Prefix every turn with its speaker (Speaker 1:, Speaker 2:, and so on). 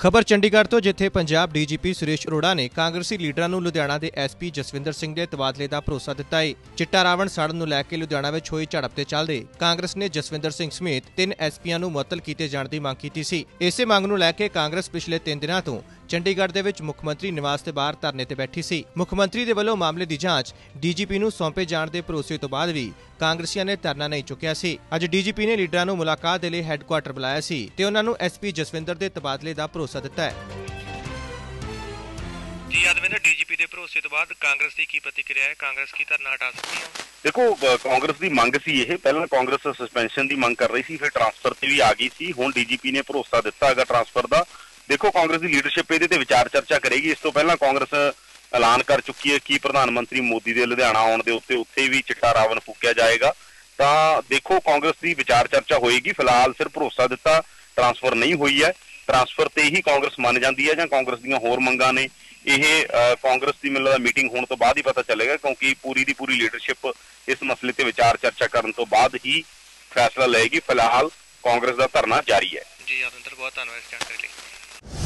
Speaker 1: ਖਬਰ ਚੰਡੀਗੜ੍ਹ ਤੋਂ, ਜਿੱਥੇ ਪੰਜਾਬ ਡੀਜੀਪੀ ਸੁਰੇਸ਼ ਅਰੋੜਾ ਨੇ ਕਾਂਗਰਸੀ ਲੀਡਰਾਂ ਨੂੰ ਲੁਧਿਆਣਾ ਦੇ ਐਸਪੀ ਜਸਵਿੰਦਰ ਸਿੰਘ ਦੇ ਤਬਾਦਲੇ ਦਾ ਭਰੋਸਾ ਦਿੱਤਾ ਹੈ ਚਿੱਟਾ ਰਾਵਣ ਸਾੜਨ ਨੂੰ ਲੈ ਕੇ ਲੁਧਿਆਣਾ ਵਿੱਚ ਹੋਈ ਝੜਪ ਤੇ ਚੱਲਦੇ ਕਾਂਗਰਸ ਨੇ ਜਸਵਿੰਦਰ ਸਿੰਘ ਸਮੇਤ ਤਿੰਨ ਐਸਪੀਆਂ ਨੂੰ ਮੁਅੱਤਲ ਕੀਤੇ ਜਾਣ ਦੀ ਮੰਗ ਕੀਤੀ ਸੀ। ਇਸੇ ਮੰਗ ਨੂੰ ਲੈ ਕੇ ਕਾਂਗਰਸ ਪਿਛਲੇ 3 ਦਿਨਾਂ ਤੋਂ ਚੰਡੀਗੜ੍ਹ ਦੇ ਵਿੱਚ ਮੁੱਖ ਮੰਤਰੀ ਨਿਵਾਸ ਦੇ ਬਾਹਰ ਧਰਨੇ ਤੇ ਬੈਠੀ ਸੀ। ਮੁੱਖ ਮੰਤਰੀ ਦੇ ਵੱਲੋਂ ਮਾਮਲੇ ਦੀ ਜਾਂਚ ਡੀਜੀਪੀ ਨੂੰ ਸੌਂਪੇ ਜਾਣ ਦੇ ਭਰੋਸੇ ਤੋਂ ਬਾਅਦ ਵੀ ਕਾਂਗਰਸੀਆਂ ਨੇ ਧਰਨਾ ਨਹੀਂ ਚੁੱਕਿਆ ਸੀ। ਅੱਜ ਡੀਜੀਪੀ ਨੇ ਲੀਡਰਾਂ ਨੂੰ ਮੁਲਾਕਾਤ ਦੇ ਲਈ ਹੈੱਡਕੁਆਟਰ ਬੁਲਾਇਆ ਸੀ ਤੇ ਉਹਨਾਂ ਨੂੰ ਐਸਪੀ ਜਸਵਿੰਦਰ ਦੇ ਤਬਾਦਲੇ ਦਾ ਭਰੋਸਾ ਦਿੱਤਾ ਹੈ।
Speaker 2: ਜੀ ਯਾਦਵਿੰਦਰ ਡੀਜੀਪੀ ਦੇ ਭਰੋਸੇ ਤੋਂ ਬਾਅਦ ਕਾਂਗਰਸ ਦੀ ਕੀ ਪ੍ਰਤੀਕਿਰਿਆ ਹੈ? ਕਾਂਗਰਸ ਕੀ ਧਰਨਾ ਹਟਾ ਸਕਦੀ ਹੈ?
Speaker 3: ਦੇਖੋ ਕਾਂਗਰਸ ਦੀ ਮੰਗ ਸੀ ਇਹ। ਪਹਿਲਾਂ ਕਾਂਗਰਸ ਸਸਪੈਂਸ਼ਨ ਦੀ ਮੰਗ ਕਰ ਰਹੀ ਸੀ ਫਿਰ ਟਰਾਂਸਫਰ ਤੇ ਵੀ ਆ ਗਈ ਸੀ। ਹੁਣ ਡੀਜੀਪੀ ਨੇ ਭਰੋਸਾ ਦਿੱਤਾ ਹੈਗਾ ਟਰਾਂਸਫਰ ਦਾ। ਦੇਖੋ ਕਾਂਗਰਸ ਦੀ ਲੀਡਰਸ਼ਿਪ ਇਹਦੇ ਤੇ ਵਿਚਾਰ ਚਰਚਾ ਕਰੇਗੀ। ਇਸ ਤੋਂ ਪਹਿਲਾਂ ਕਾਂਗਰਸ ਐਲਾਨ ਕਰ ਚੁੱਕੀ ਹੈ ਕਿ ਪ੍ਰਧਾਨ ਮੰਤਰੀ ਮੋਦੀ ਦੇ ਲੁਧਿਆਣਾ ਆਉਣ ਦੇ ਉੱਤੇ ਉੱਥੇ ਵੀ ਚਿੱਟਾ ਰਾਵਣ ਫੂਕਿਆ ਜਾਏਗਾ। ਤਾਂ ਦੇਖੋ ਕਾਂਗਰਸ ਦੀ ਵਿਚਾਰ ਚਰਚਾ ਹੋਏਗੀ। ਫਿਲਹਾਲ ਸਿਰ ਭਰੋਸਾ ਦਿੱਤਾ ਟਰਾਂਸਫਰ ਨਹੀਂ ਹੋਈ ਹੈ। ਟਰਾਂਸਫਰ ਤੇ ਹੀ ਕਾਂਗਰਸ ਮੰਨ ਜਾਂਦੀ ਹੈ ਜਾਂ ਕਾਂਗਰਸ ਦੀਆਂ ਹੋਰ ਮੰਗਾਂ ਨੇ। ਇਹ ਅ, ਕਾਂਗਰਸ ਦੀ ਮੈਨੂੰ ਲੱਗਦਾ ਮੀਟਿੰਗ ਹੋਣ ਤੋਂ ਬਾਅਦ ਹੀ ਪਤਾ ਚੱਲੇਗਾ ਕਿਉਂਕਿ ਪੂਰੀ ਦੀ ਪੂਰੀ ਲੀਡਰਸ਼ਿਪ ਇਸ ਮਸਲੇ ਤੇ ਵਿਚਾਰ ਚਰਚਾ ਕਰਨ ਤੋਂ ਬਾਅਦ ਹੀ ਫੈਸਲਾ ਲਏਗੀ। ਫਿਲਹਾਲ ਕਾਂਗਰਸ ਦਾ ਧਰਨਾ ਜਾਰੀ ਹੈ।
Speaker 2: ਜੀ ਆਦਿੰਦਰ ਬਹੁਤ ਧੰਨਵਾਦ ਇਸ ਜਾਣਕਾਰੀ ਲਈ।